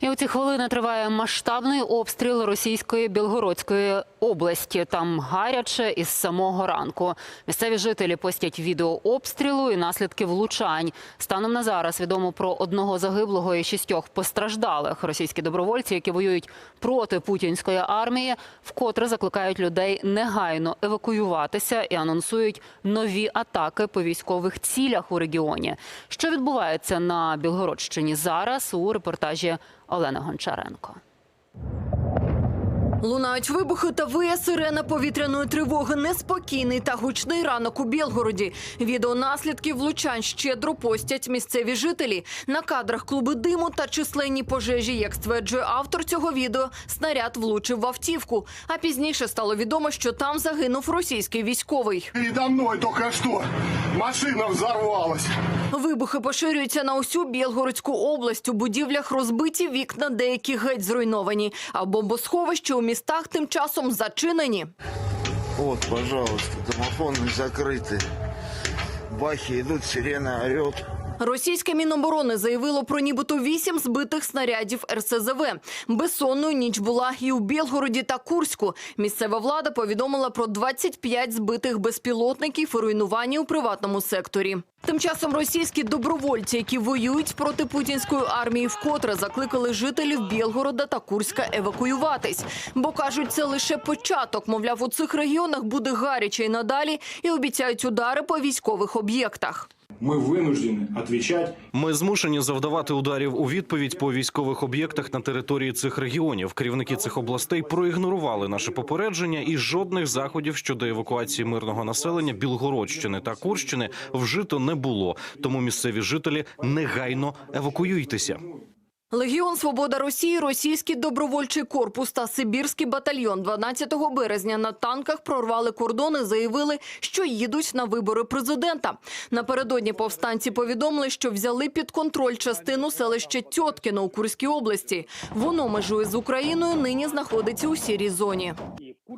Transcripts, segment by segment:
І у ці хвилини триває масштабний обстріл російської Білгородської області. Там гаряче із самого ранку. Місцеві жителі постять відео обстрілу і наслідки влучань. Станом на зараз відомо про одного загиблого і шістьох постраждалих. Російські добровольці, які воюють проти путінської армії, вкотре закликають людей негайно евакуюватися і анонсують нові атаки по військових цілях у регіоні. Що відбувається на Білгородщині зараз у репортажі Олени Гончаренко. Лунають вибухи та виє сирена повітряної тривоги. Неспокійний та гучний ранок у Білгороді. Відео наслідків влучань щедро постять місцеві жителі. На кадрах клуби диму та численні пожежі. Як стверджує автор цього відео, снаряд влучив в автівку. А пізніше стало відомо, що там загинув російський військовий. Передо мной только что машина взорвалась. Вибухи поширюються на усю Білгородську область. У будівлях розбиті вікна, деякі геть зруйновані. А бомбосховища у містах тим часом зачинені. Вот, пожалуйста, домофоны закрыты. Бахи идут, сирена орет. Російське міноборони заявило про нібито вісім збитих снарядів РСЗВ. Безсонною ніч була і у Білгороді та Курську. Місцева влада повідомила про 25 збитих безпілотників і руйнування у приватному секторі. Тим часом російські добровольці, які воюють проти путінської армії, вкотре закликали жителів Білгорода та Курська евакуюватись. Бо кажуть, це лише початок. Мовляв, у цих регіонах буде гаряче й надалі, і обіцяють удари по військових об'єктах Мы вынуждены отвечать Ми змушені завдавати ударів у відповідь по військових об'єктах на території цих регіонів. Керівники цих областей проігнорували наше попередження, і жодних заходів щодо евакуації мирного населення Білгородщини та Курщини вжито не було. Тому місцеві жителі негайно евакуюйтеся. Легіон Свобода Росії, російський добровольчий корпус та Сибірський батальйон 12 березня на танках прорвали кордони, заявили, що їдуть на вибори президента. Напередодні повстанці повідомили, що взяли під контроль частину селища Тьоткіно у Курській області. Воно межує з Україною, нині знаходиться у сірій зоні.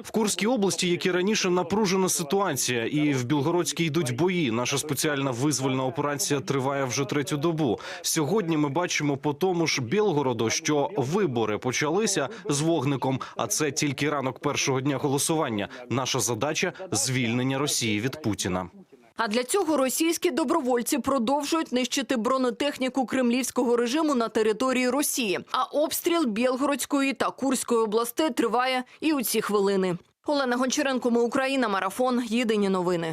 В Курській області, як і раніше, напружена ситуація, і в Білгородській йдуть бої. Наша спеціальна визвольна операція триває вже третю добу. Сьогодні ми бачимо по тому ж Білгороду, що вибори почалися з вогником, а це тільки ранок першого дня голосування. Наша задача звільнення Росії від Путіна. А для цього російські добровольці продовжують нищити бронетехніку кремлівського режиму на території Росії. А обстріл Білгородської та Курської областей триває і у ці хвилини. Олена Гончаренко, ми Україна, марафон. Єдині новини.